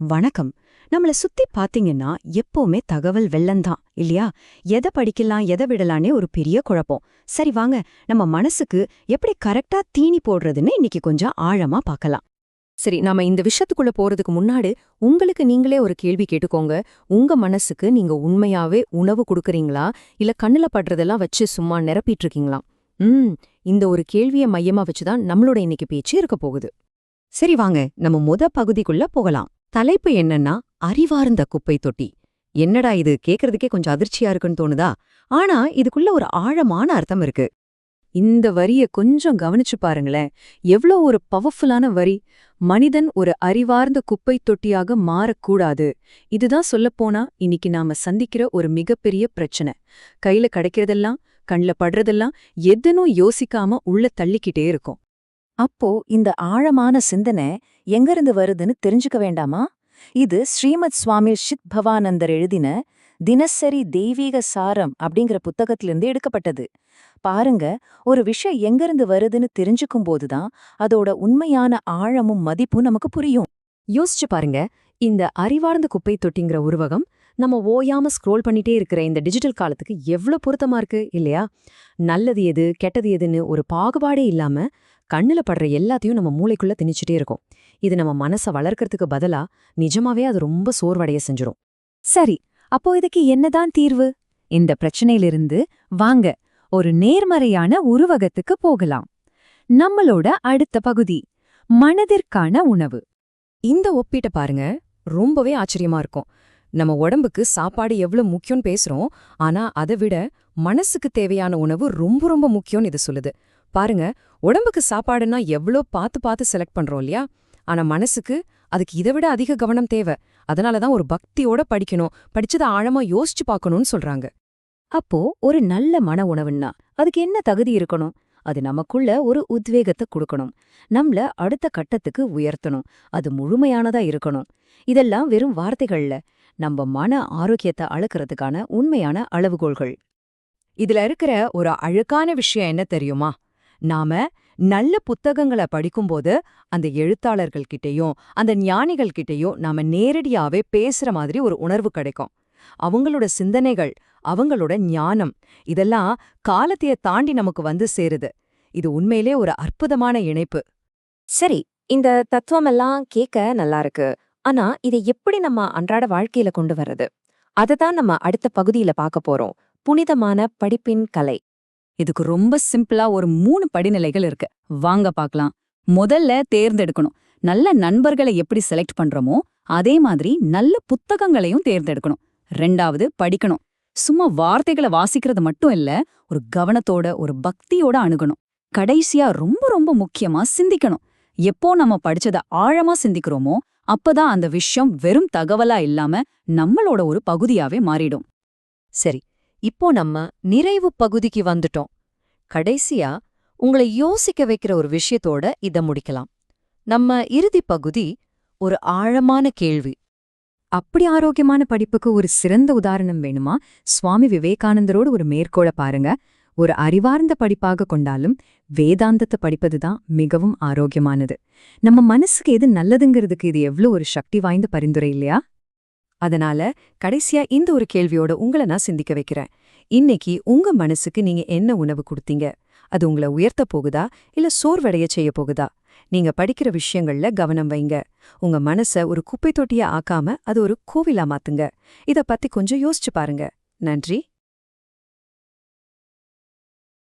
வணக்கம். நம்மள சுத்தி பாத்தீங்கன்னா எப்பவுமே தகவல் வெள்ளந்தான் இல்லையா? எதை படிக்கலாம் எதை விடலானே ஒரு பெரிய குழப்பம். சரி வாங்க நம்ம மனசுக்கு எப்படி கரெக்டா தீனி போடுறதுன்னு இன்னைக்கு கொஞ்சம் ஆழமா பார்க்கலாம் சரி நாம இந்த விஷயத்துக்குள்ள போறதுக்கு முன்னாடி உங்களுக்கு நீங்களே ஒரு கேள்வி கேட்டுக்கோங்க. உங்க மனசுக்கு நீங்க உண்மையாவே உணவு கொடுக்கறீங்களா? இல்ல கண்ணுல படுறதெல்லாம் வச்சு சும்மா நிரப்பிட்டு இருக்கீங்களா? ம் இந்த ஒரு கேள்விய மையமா வச்சுதான் நம்மளோட இன்னைக்கு பேச்சு இருக்க போகுது. சரி வாங்க நம்ம முத பகுதிக்குள்ள போகலாம். தலைப்பு என்னன்னா அறிவார்ந்த குப்பை தொட்டி. என்னடா இது கேக்குறதுக்கே கொஞ்சம் அதிர்ச்சியா இருக்குன்னு தோணுதா? ஆனா இதுக்குள்ள ஒரு ஆழமான அர்த்தம் இருக்கு. இந்த வரிய கொஞ்சம் கவனிச்சு பாருங்களேன். எவ்ளோ ஒரு பவர்ஃபுல்லான வரி. மனிதன் ஒரு அறிவார்ந்த குப்பை தொட்டியாக மாறக்கூடாது. இதுதான் சொல்லப்போனா இன்னைக்கு நாம சந்திக்கிற ஒரு மிகப்பெரிய பிரச்சனை. கையில கிடைக்கிறதெல்லாம் கண்ல படுறதெல்லாம் எதுனும் யோசிக்காம உள்ள தள்ளிக்கிட்டே இருக்கும். அப்போ இந்த ஆழமான சிந்தனை எங்கிருந்து வருதுன்னு தெரிஞ்சுக்க வேண்டாமா? இது ஸ்ரீமத் சுவாமி ஷித் பவானந்தர் எழுதின தினசரி தெய்வீக சாரம் அப்படிங்கிற புத்தகத்திலிருந்து எடுக்கப்பட்டது. பாருங்க ஒரு விஷயம் எங்கிருந்து வருதுன்னு தெரிஞ்சுக்கும் போதுதான் அதோட உண்மையான ஆழமும் மதிப்பும் நமக்கு புரியும். யோசிச்சு பாருங்க இந்த அறிவார்ந்த குப்பை தொட்டிங்கிற உருவகம் நம்ம ஓயாம ஸ்க்ரோல் பண்ணிட்டே இருக்கிற இந்த டிஜிட்டல் காலத்துக்கு எவ்ளோ பொருத்தமா இருக்கு இல்லையா? நல்லது எது கெட்டது எதுன்னு ஒரு பாகுபாடே இல்லாம கண்ணுல படுற எல்லாத்தையும் நம்ம மூளைக்குள்ள திணிச்சிட்டே இருக்கோம். இது நம்ம மனசை வளர்க்கறதுக்கு பதிலா நிஜமாவே அது ரொம்ப சோர்வடைய செஞ்சிரும். சரி அப்போ இதுக்கு என்னதான் தீர்வு? இந்த பிரச்சனையிலிருந்து வாங்க ஒரு நேர்மறையான உருவகத்துக்கு போகலாம். நம்மளோட அடுத்த பகுதி மனதிற்கான உணவு. இந்த ஒப்பீட்டை பாருங்க ரொம்பவே ஆச்சரியமா இருக்கும். நம்ம உடம்புக்கு சாப்பாடு எவ்வளவு முக்கியம்னு பேசுறோம் ஆனா அதை விட மனசுக்கு தேவையான உணவு ரொம்ப ரொம்ப முக்கியம்னு இது சொல்லுது. பாருங்க உடம்புக்கு சாப்பாடுன்னா எவ்வளோ பார்த்து பார்த்து செலக்ட் பண்றோம் இல்லையா? ஆனா மனசுக்கு அதுக்கு இதை விட அதிக கவனம் தேவை. அதனால தான் ஒரு பக்தியோட படிக்கணும். படிச்சதை ஆழமா யோசிச்சு பார்க்கணும்னு சொல்றாங்க. அப்போ ஒரு நல்ல மன உணவுன்னா அதுக்கு என்ன தகுதி இருக்கணும்? அது நமக்குள்ள ஒரு உத்வேகத்தை கொடுக்கணும். நம்மள அடுத்த கட்டத்துக்கு உயர்த்தணும். அது முழுமையானதா இருக்கணும். இதெல்லாம் வெறும் வார்த்தைகள்ல. நம்ம மன ஆரோக்கியத்தை அளக்கிறதுக்கான உண்மையான அளவுகோல்கள். இதுல இருக்கிற ஒரு அழுக்கான விஷயம் என்ன தெரியுமா? நாம நல்ல புத்தகங்களை படிக்கும்போது அந்த எழுத்தாளர்கள் கிட்டேயும் அந்த ஞானிகள் கிட்டயும் நாம நேரடியாவே பேசுற மாதிரி ஒரு உணர்வு கிடைக்கும். அவங்களோட சிந்தனைகள் அவங்களோட ஞானம் இதெல்லாம் காலத்தைய தாண்டி நமக்கு வந்து சேருது. இது உண்மையிலே ஒரு அற்புதமான இணைப்பு. சரி இந்த தத்துவமெல்லாம் கேட்க நல்லா இருக்கு. ஆனா இதை எப்படி நம்ம அன்றாட வாழ்க்கையில கொண்டு வர்றது? அததான் நம்ம அடுத்த பகுதியில பார்க்க போறோம். புனிதமான படிப்பின் கலை. இதுக்கு ரொம்ப சிம்பிளா ஒரு மூணு படிநிலைகள் இருக்கு. வாங்க பார்க்கலாம். முதல்ல தேர்ந்தெடுக்கணும். நல்ல நண்பர்களை எப்படி செலக்ட் பண்றோமோ அதே மாதிரி நல்ல புத்தகங்களையும் தேர்ந்தெடுக்கணும். ரெண்டாவது படிக்கணும். சும்மா வார்த்தைகளை வாசிக்கிறது மட்டும் இல்ல ஒரு கவனத்தோட ஒரு பக்தியோட அணுகணும். கடைசியா ரொம்ப ரொம்ப முக்கியமா சிந்திக்கணும். எப்போ நம்ம படிச்சத ஆழமா சிந்திக்கிறோமோ அப்பதான் அந்த விஷயம் வெறும் தகவலா இல்லாம நம்மளோட ஒரு பகுதியாவே மாறிடும். சரி இப்போ நம்ம நிறைவு பகுதிக்கு வந்துட்டோம். கடைசியா உங்களை யோசிக்க வைக்கிற ஒரு விஷயத்தோட இத முடிக்கலாம். நம்ம இறுதி பகுதி ஒரு ஆழமான கேள்வி. அப்படி ஆரோக்கியமான படிப்புக்கு ஒரு சிறந்த உதாரணம் வேணுமா? சுவாமி விவேகானந்தரோட ஒரு மேற்கோளை பாருங்க. ஒரு அறிவார்ந்த படிப்பாக கொண்டாலும் வேதாந்தத்தை படிப்பதுதான் மிகவும் ஆரோக்கியமானது. நம்ம மனசுக்கு எது நல்லதுங்கிறதுக்கு இது எவ்வளோ ஒரு சக்தி வாய்ந்த பரிந்துரை இல்லையா? அதனால கடைசியா இந்த ஒரு கேள்வியோட உங்களை நான் சிந்திக்க வைக்கிறேன். இன்னைக்கு உங்க மனசுக்கு நீங்க என்ன உணவு கொடுத்தீங்க? அது உங்களை உயர்த்த போகுதா? இல்ல சோர்வடைய செய்ய போகுதா? நீங்க படிக்கிற விஷயங்கள்ல கவனம் வைங்க. உங்க மனச ஒரு குப்பை தொட்டியா ஆக்காம அது ஒரு கோவிலா மாத்துங்க. இத பத்தி கொஞ்சம் யோசிச்சு பாருங்க. நன்றி.